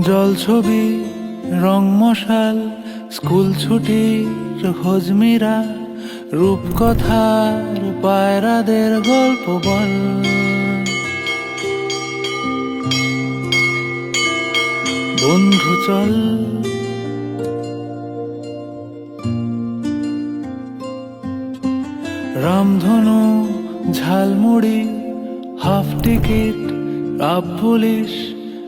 জল ছবি রং মশাল, স্কুল ছুটির হজমিরা, রূপকথার পায়রাদের গল্প বল। বন্ধু, চল। রামধনু, jhalmuri, half ticket up police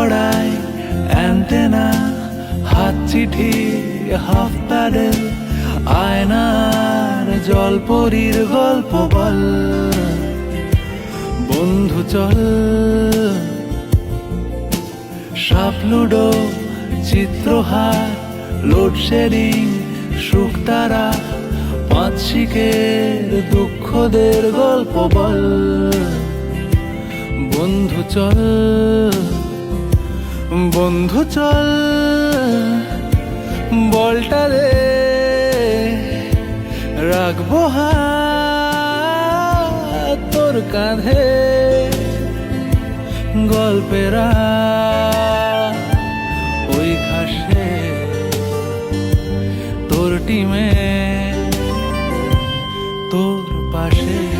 foot antenna, হাত চিঠি, হাফ প্যাডেল, আয়নার জলপরীর গল্প বল। বন্ধু চল। সাপ লুডো, চিত্রহার লোডশেডিং শুকতারা পাঁচ শিকের দুঃখদের গল্প বল। বন্ধু চল। বন্ধু চল বলটা রে রাখব তোর কাঁধে গল্পেরা ওই ঘাসে তোর টিমে তোর পাশে।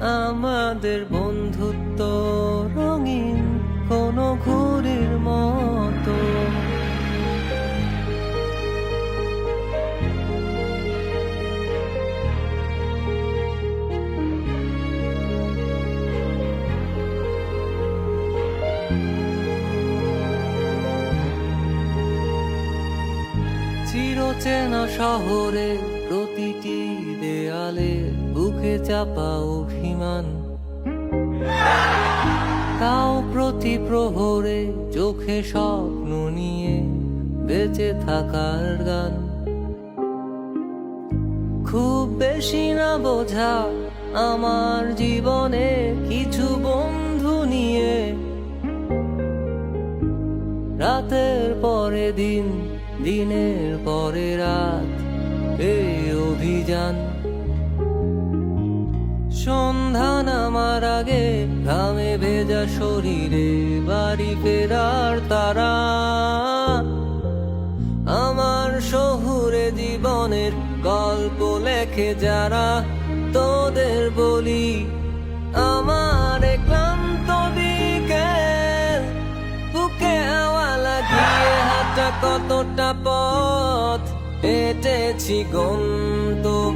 আমাদের বন্ধুত্ব রঙিন কোনো ঘুরির মতো। চিরচেনা শহরে প্রতিটি দেয়ালে বুকে চাপা প্রতি প্রহরে চোখে স্বপ্ন নিয়ে বেঁচে থাকার গান। খুব বেশি না বোঝা আমার জীবনে কিছু বন্ধু নিয়ে। রাতের পরে দিন, দিনের পরে রাত, এই অভিযান। ঘামে শরীরে বাড়ি ফেরার তারা। আমার শহুরে জীবনের গল্প লেখে যারা, তোদের বলি আমার ক্লান্ত বিকেল। বুকে কতটা পথ হেঁটেছি গন্তব্যহীন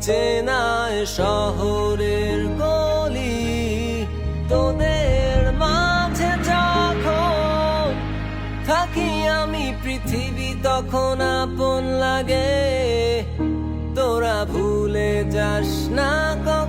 চেনায় শহরের গলি পৃথিবী তখন আপন লাগে। তোরা ভুলে যাস না কখনো